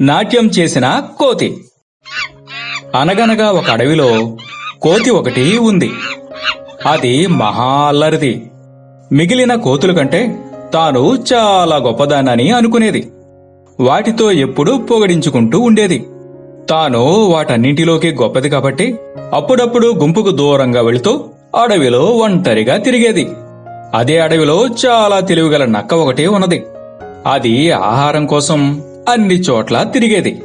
నాట్యం చేసిన కోతి. అనగనగా ఒక అడవిలో కోతి ఒకటి ఉంది. అది మహా అల్లరిది మిగిలిన కోతుల కంటే తాను చాలా గొప్పదానని అనుకునేది. వాటితో ఎప్పుడూ పొగడించుకుంటూ ఉండేది. తాను వాటన్నింటిలోకి గొప్పది కాబట్టి అప్పుడప్పుడు గుంపుకు దూరంగా వెళుతూ అడవిలో ఒంటరిగా తిరిగేది. అదే అడవిలో చాలా తెలివిగల నక్క ఒకటి ఉన్నది. అది ఆహారం కోసం అన్ని చోట్ల తిరిగేది.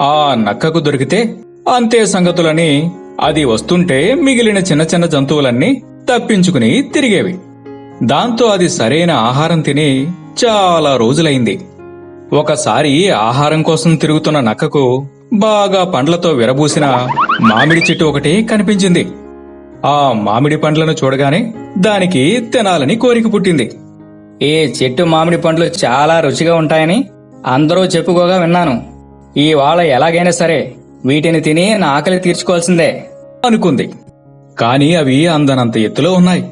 ఆ నక్కకు దొరికితే అంతే సంగతులని అది వస్తుంటే మిగిలిన చిన్న చిన్న జంతువులన్నీ తప్పించుకుని తిరిగేవి. దాంతో అది సరైన ఆహారం తిని చాలా రోజులైంది. ఒకసారి ఆహారం కోసం తిరుగుతున్న నక్కకు బాగా పండ్లతో విరబూసిన మామిడి చెట్టు ఒకటి కనిపించింది. ఆ మామిడి పండ్లను చూడగానే దానికి తినాలని కోరిక పుట్టింది. ఈ చెట్టు మామిడి పండ్లు చాలా రుచిగా ఉంటాయని అందరూ చెప్పుకోగా విన్నాను. ఈ వాళ్ళ ఎలాగైనా సరే వీటిని తిని నా ఆకలి తీర్చుకోవాల్సిందే. అనుకుంది. కాని అవి అందనంత ఎత్తులో ఉన్నాయి.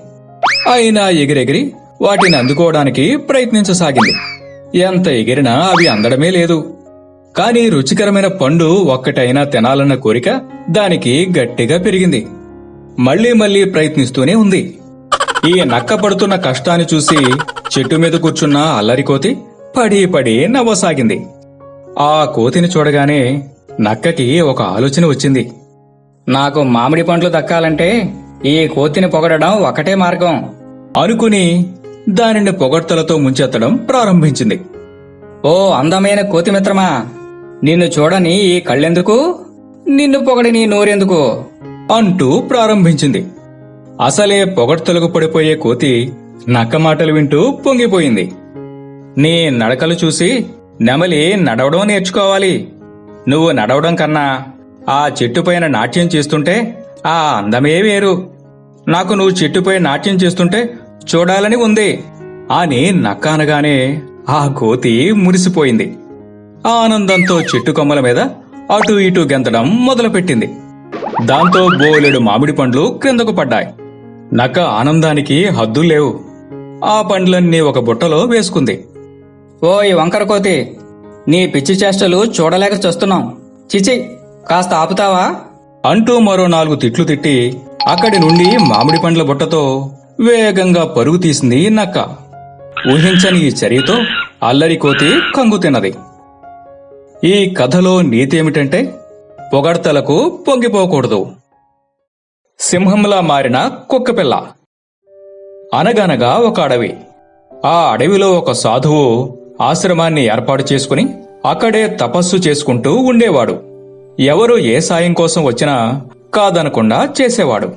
అయినా ఎగిరెగిరి వాటిని అందుకోవడానికి ప్రయత్నించసాగింది. ఎంత ఎగిరినా అవి అందడమే లేదు. కాని రుచికరమైన పండు ఒక్కటైనా తినాలన్న కోరిక దానికి గట్టిగా పెరిగింది. మళ్ళీ మళ్ళీ ప్రయత్నిస్తూనే ఉంది. ఈ నక్క పడుతున్న కష్టాన్ని చూసి చెట్టు మీద కూర్చున్న అల్లరికోతి పడి పడి నవ్వసాగింది. ఆ కోతిని చూడగానే నక్కకి ఒక ఆలోచన వచ్చింది. నాకు మామిడి పండ్లు దక్కాలంటే ఈ కోతిని పొగడడం ఒకటే మార్గం అనుకుని దానిని పొగడ్తలతో ముంచెత్తడం ప్రారంభించింది. ఓ అందమైన కోతి మిత్రమా నిన్ను చూడని ఈ కళ్ళెందుకు? నిన్ను పొగడి నీ నోరెందుకు? అంటూ ప్రారంభించింది. అసలే పొగడ్తలకు పడిపోయే కోతి నక్క మాటలు వింటూ పొంగిపోయింది. నీ నడకలు చూసి నెమలి నడవడం నేర్చుకోవాలి. నువ్వు నడవడం కన్నా ఆ చెట్టుపైన నాట్యం చేస్తుంటే ఆ అందమే వేరు. నాకు నువ్వు చెట్టుపై నాట్యం చేస్తుంటే చూడాలని ఉంది. అని నక్క అనగానే ఆ కోతి మురిసిపోయింది. ఆనందంతో చెట్టు కొమ్మల మీద అటు ఇటు గెంతడం మొదలుపెట్టింది. దాంతో బోలెడు మామిడి పండ్లు క్రిందకు పడ్డాయి. నక్క ఆనందానికి హద్దులేవు ఆ పండ్లన్నీ ఒక బుట్టలో వేసుకుంది. ఓయ్ వంకర కోతి నీ పిచ్చి చేష్టలు చూడలేక చస్తున్నాం. చిచి కాస్త ఆపుతావా? అంటూ మరో నాలుగు తిట్లు తిట్టి అక్కడి నుండి మామిడి పండ్ల బుట్టతో వేగంగా పరుగు తీసింది నక్క. ఊహించని ఈ చర్యతో అల్లరి కోతి కంగు తిన్నది. ఈ కథలో నీతి ఏమిటంటే పొగడ్తలకు పొంగిపోకూడదు. సింహంలా మారిన కుక్కపిల్ల అనగనగా ఒక అడవి. ఆ అడవిలో ఒక సాధువు ఆశ్రమాన్ని ఏర్పాటు చేసుకుని అక్కడే తపస్సు చేసుకుంటూ ఉండేవాడు. ఎవరు ఏ సాయం కోసం వచ్చినా కాదనకుండా చేసేవాడు.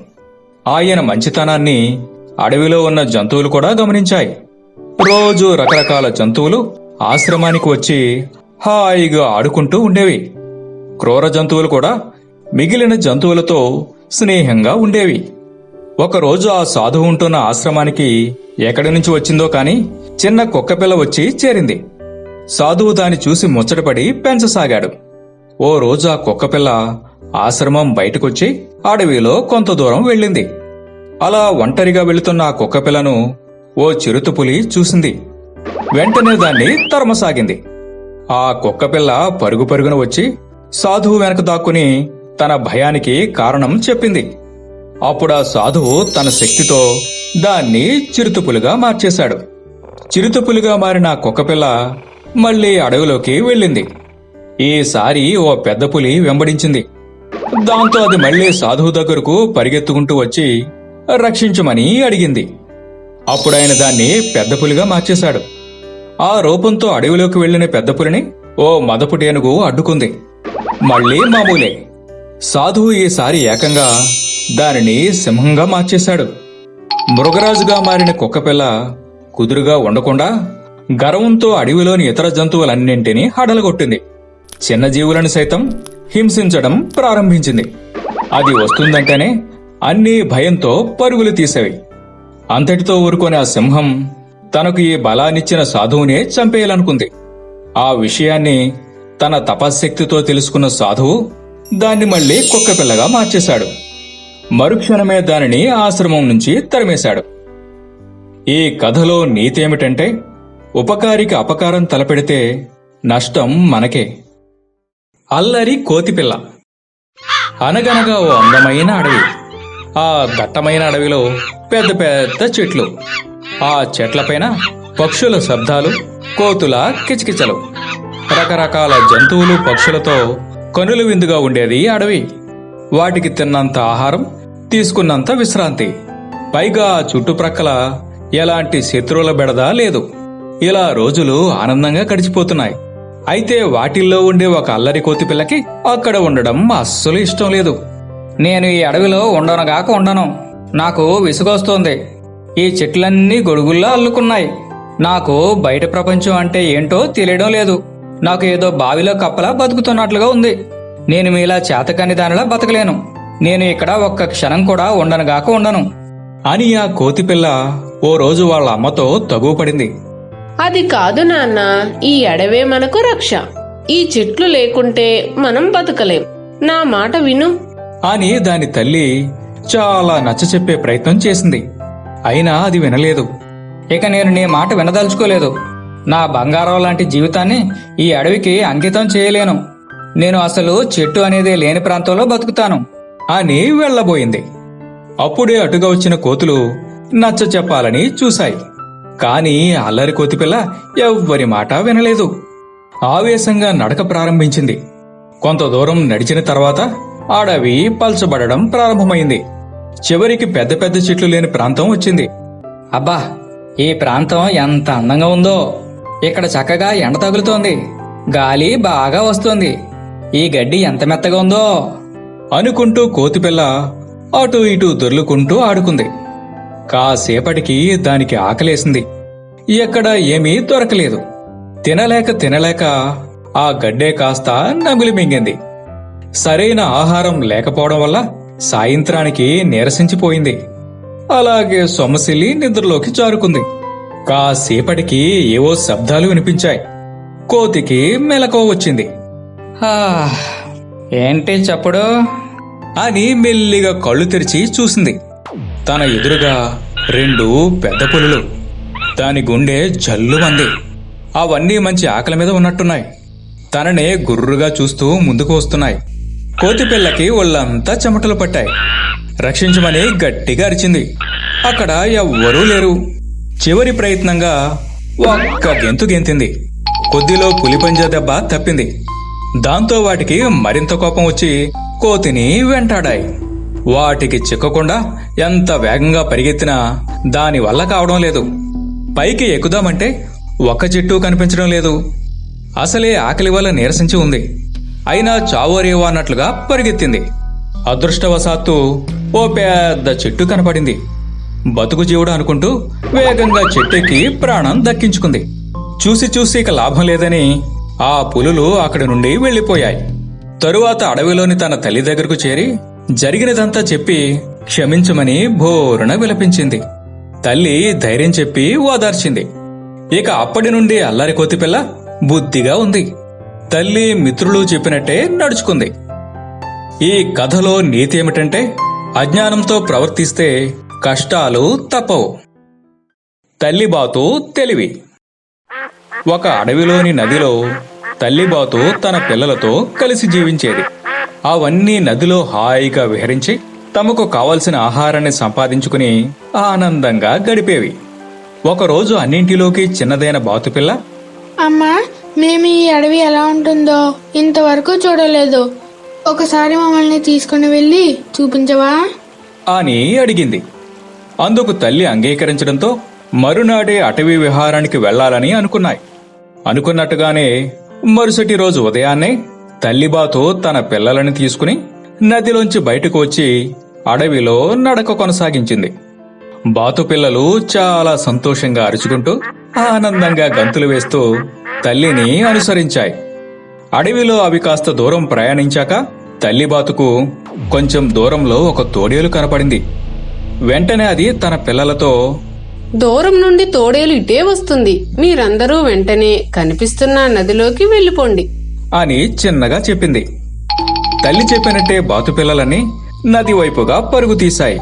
ఆయన మంచితనాన్ని అడవిలో ఉన్న జంతువులు కూడా గమనించాయి. రోజు రకరకాల జంతువులు ఆశ్రమానికి వచ్చి హాయిగా ఆడుకుంటూ ఉండేవి. క్రూర జంతువులు కూడా మిగిలిన జంతువులతో స్నేహంగా ఉండేవి. ఒకరోజు ఆ సాధువు ఉంటున్న ఆశ్రమానికి ఎక్కడి నుంచి వచ్చిందో కాని చిన్న కుక్కపిల్ల వచ్చి చేరింది. సాధువు దాన్ని చూసి ముచ్చటపడి పెంచసాగాడు. ఓ రోజు ఆ కుక్కపిల్ల ఆశ్రమం బయటకొచ్చి అడవిలో కొంత దూరం వెళ్ళింది. అలా ఒంటరిగా వెళుతున్న ఆ కుక్కపిల్లను ఓ చిరుతపులి చూసింది. వెంటనే దాన్ని తరమసాగింది. ఆ కుక్కపిల్ల పరుగు పరుగున వచ్చి సాధువు వెనక దాక్కుని తన భయానికి కారణం చెప్పింది. అప్పుడు ఆ సాధువు తన శక్తితో దాన్ని చిరుతుపులుగా మార్చేశాడు. చిరుతుపులుగా మారిన కుక్కపిల్ల మళ్ళీ అడవిలోకి వెళ్ళింది. ఈసారి ఓ పెద్ద పులి వెంబడించింది. దాంతో అది మళ్ళీ సాధువు దగ్గరకు పరిగెత్తుకుంటూ వచ్చి రక్షించమని అడిగింది. అప్పుడాయన దాన్ని పెద్ద పులిగా మార్చేశాడు. ఆ రూపంతో అడవిలోకి వెళ్ళిన పెద్ద పులిని ఓ మదపుటేనుగు అడ్డుకుంది. మళ్ళీ మామూలే. సాధువు ఈసారి ఏకంగా దానిని సింహంగా మార్చేశాడు. మృగరాజుగా మారిన కుక్కపిల్ల కుదురుగా ఉండకుండా గర్వంతో అడవిలోని ఇతర జంతువులన్నింటినీ హడలగొట్టింది. చిన్న జీవులను సైతం హింసించడం ప్రారంభించింది. అది వస్తుందంటేనే అన్నీ భయంతో పరుగులు తీసేవి. అంతటితో ఊరుకొని ఆ సింహం తనకు ఈ బలాన్నిచ్చిన సాధువునే చంపేయాలనుకుంది. ఆ విషయాన్ని తన తపశ్శక్తితో తెలుసుకున్న సాధువు దాన్ని మళ్ళీ కుక్కపిల్లగా మార్చేశాడు. మరుక్షణమే దానిని ఆశ్రమం నుంచి తరిమేశాడు. ఈ కథలో నీతేమిటంటే ఉపకారికి అపకారం తలపెడితే నష్టం మనకే. అల్లరి కోతిపిల్ల. అనగనగా ఓ అందమైన అడవి. ఆ దట్టమైన అడవిలో పెద్ద పెద్ద చెట్లు. ఆ చెట్లపైన పక్షుల శబ్దాలు కోతుల కిచకిచలు. రకరకాల జంతువులు పక్షులతో కనుల విందుగా ఉండేది అడవి. వాటికి తిన్నంత ఆహారం తీసుకున్నంత విశ్రాంతి. పైగా చుట్టుప్రక్కల ఎలాంటి శత్రువుల బెడద లేదు. ఇలా రోజులు ఆనందంగా గడిచిపోతున్నాయి. అయితే వాటిల్లో ఉండే ఒక అల్లరి కోతి పిల్లకి అక్కడ ఉండడం అస్సలు ఇష్టం లేదు. నేను ఈ అడవిలో ఉండనుగాక ఉండను. నాకు విసుగొస్తోంది. ఈ చెట్లన్నీ గొడుగుల్లో అల్లుకున్నాయి. నాకు బయట ప్రపంచం అంటే ఏంటో తెలియడం లేదు. నాకు ఏదో బావిలో కప్పలా బతుకుతున్నట్లుగా ఉంది. నేను మీలా చేతకాని దానిలా బతకలేను. నేను ఇక్కడ ఒక్క క్షణం కూడా ఉండనుగాక ఉండను. అని ఆ కోతిపిల్ల ఓ రోజు వాళ్ళ అమ్మతో తగువ పడింది అది కాదు నాన్న ఈ అడవే మనకు రక్ష. ఈ చెట్లు లేకుంటే మనం బతకలేం. నా మాట విను. అని దాని తల్లి చాలా నచ్చచెప్పే ప్రయత్నం చేసింది. అయినా అది వినలేదు. ఇక నేను నీ మాట వినదలుచుకోలేదు. నా బంగారం లాంటి జీవితాన్ని ఈ అడవికి అంకితం చేయలేను. నేను అసలు చెట్టు అనేది లేని ప్రాంతంలో బతుకుతాను. అని వెళ్ళబోయింది. అప్పుడే అటుగా వచ్చిన కోతులు నచ్చ చెప్పాలని చూశాయి. కాని అల్లరి కోతిపిల్ల ఎవ్వరి మాట వినలేదు. ఆవేశంగా నడక ప్రారంభించింది. కొంత దూరం నడిచిన తర్వాత అడవి పల్చబడడం ప్రారంభమైంది. చివరికి పెద్ద పెద్ద చెట్లు లేని ప్రాంతం వచ్చింది. అబ్బా ఈ ప్రాంతం ఎంత అందంగా ఉందో! ఇక్కడ చక్కగా ఎండ తగులుతోంది. గాలి బాగా వస్తోంది. ఈ గడ్డి ఎంత మెత్తగా ఉందో! అనుకుంటూ కోతిపిల్ల అటు ఇటు దొర్లుకుంటూ ఆడుకుంది. కాసేపటికి దానికి ఆకలేసింది. ఎక్కడ ఏమీ దొరకలేదు. తినలేక తినలేక ఆ గడ్డే కాస్త నమిలి మింగింది. సరైన ఆహారం లేకపోవడం వల్ల సాయంత్రానికి నీరసించిపోయింది. అలాగే సొమ్మసిల్లి నిద్రలోకి జారుకుంది. కాసేపటికి ఏవో శబ్దాలు వినిపించాయి. కోతికి మెలకువ వచ్చింది. ఏంటి చప్పుడు? అని మెల్లిగా కళ్ళు తెరిచి చూసింది. తన ఎదురుగా రెండు పెద్ద పులులు. దాని గుండె జల్లుమంది. అవన్నీ మంచి ఆకలి మీద ఉన్నట్టున్నాయి. తననే గుర్రుగా చూస్తూ ముందుకు వస్తున్నాయి. కోతి పిల్లకి ఒళ్ళంతా చెమటలు పట్టాయి. రక్షించమని గట్టిగా అరిచింది. అక్కడ ఎవ్వరూ లేరు. చివరి ప్రయత్నంగా ఒక్క గెంతు గెంతింది. కొద్దిలో పులిపంజా దెబ్బ తప్పింది. దాంతో వాటికి మరింత కోపం వచ్చి కోతిని వెంటాడాయి. వాటికి చిక్కకుండా ఎంత వేగంగా పరిగెత్తినా దాని వల్ల కావడం లేదు. పైకి ఎక్కుదామంటే ఒక్క చెట్టు కనిపించడం లేదు. అసలే ఆకలి వల్ల నీరసించి ఉంది. అయినా చావోరేవో అన్నట్లుగా పరిగెత్తింది. అదృష్టవశాత్తు ఓ పెద్ద చెట్టు కనపడింది. బతుకు జీవుడు అనుకుంటూ వేగంగా చెట్టుకి ప్రాణం దక్కించుకుంది. చూసి చూసి ఇక లాభం లేదని ఆ పులులు అక్కడి నుండి వెళ్ళిపోయాయి. తరువాత అడవిలోని తన తల్లి దగ్గరకు చేరి జరిగినదంతా చెప్పి క్షమించమని భోరున విలపించింది. తల్లి ధైర్యం చెప్పి ఓదార్చింది. ఇక అప్పటి నుండి అల్లరి కోతిపిల్ల బుద్ధిగా ఉంది. తల్లి మిత్రులు చెప్పినట్టే నడుచుకుంది. ఈ కథలో నీతి ఏమిటంటే అజ్ఞానంతో ప్రవర్తిస్తే కష్టాలు తప్పవు. తల్లిబాతు తెలివి. ఒక అడవిలోని నదిలో తల్లిబాతు తన పిల్లలతో కలిసి జీవించేది. అవన్నీ నదిలో హాయిగా విహరించి తమకు కావలసిన ఆహారాన్ని సంపాదించుకుని ఆనందంగా గడిపేవి. ఒకరోజు అన్నింటిలోకి చిన్నదైన బాతుపిల్ల అమ్మా మేము ఈ అడవి ఎలా ఉంటుందో ఇంతవరకు చూడలేదు. ఒకసారి మమ్మల్ని తీసుకుని వెళ్ళి చూపించవా? అని అడిగింది. అందుకు తల్లి అంగీకరించడంతో మరునాడే అటవీ విహారానికి వెళ్ళాలని అనుకున్నాయి. అనుకున్నట్టుగానే మరుసటి రోజు ఉదయాన్నే తల్లిబాతు తన పిల్లలని తీసుకుని నదిలోంచి బయటకు వచ్చి అడవిలో నడక కొనసాగించింది. బాతు పిల్లలు చాలా సంతోషంగా అరుచుకుంటూ ఆనందంగా గంతులు వేస్తూ తల్లిని అనుసరించాయి. అడవిలో అవి కాస్త దూరం ప్రయాణించాక తల్లిబాతుకు కొంచెం దూరంలో ఒక తోడేలు కనపడింది. వెంటనే అది తన పిల్లలతో దూరం నుండి తోడేలు ఇటే వస్తుంది. మీరందరూ వెంటనే కనిపిస్తున్న నదిలోకి వెళ్ళిపోండి. అని చిన్నగా చెప్పింది. తల్లి చెప్పినట్టే బాతు పిల్లలని నది వైపుగా పరుగు తీశాయి.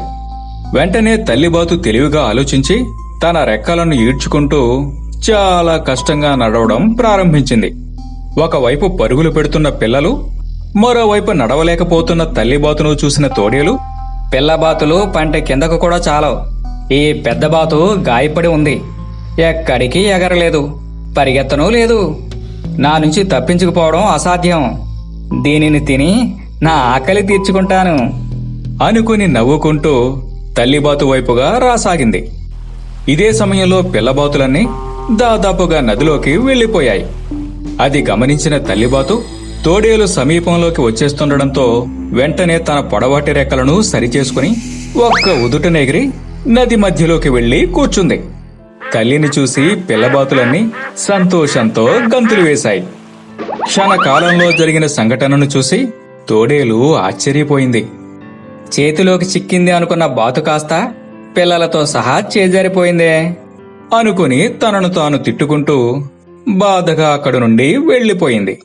వెంటనే తల్లి బాతు తెలివిగా ఆలోచించి తన రెక్కలను ఈడ్చుకుంటూ చాలా కష్టంగా నడవడం ప్రారంభించింది. ఒకవైపు పరుగులు పెడుతున్న పిల్లలు మరోవైపు నడవలేకపోతున్న తల్లిబాతును చూసిన తోడేలు పిల్ల బాతులు పంట కిందకు కూడా చాలవు. ఈ పెద్ద బాతు గాయపడి ఉంది. ఎక్కడికి ఎగరలేదు. పరిగెత్తనూ లేదు. నా నుంచి తప్పించుకుపోవడం అసాధ్యం. దీనిని తిని నా ఆకలి తీర్చుకుంటాను. అనుకుని నవ్వుకుంటూ తల్లిబాతు వైపుగా రాసాగింది. ఇదే సమయంలో పిల్లబాతులన్నీ దాదాపుగా నదిలోకి వెళ్ళిపోయాయి అది గమనించిన తల్లిబాతు తోడేలు సమీపంలోకి వచ్చేస్తుండడంతో వెంటనే తన పొడవాటి రెక్కలను సరిచేసుకుని ఒక్క ఉదుటనెగిరి నది మధ్యలోకి వెళ్ళి కూర్చుంది. తల్లిని చూసి పిల్లబాతులన్నీ సంతోషంతో గంతులు వేశాయి. క్షణకాలంలో జరిగిన సంఘటనను చూసి తోడేలు ఆశ్చర్యపోయింది. చేతిలోకి చిక్కింది అనుకున్న బాతు కాస్త పిల్లలతో సహా చేజారిపోయిందే అనుకుని తనను తాను తిట్టుకుంటూ బాధగా అక్కడి నుండి వెళ్ళిపోయింది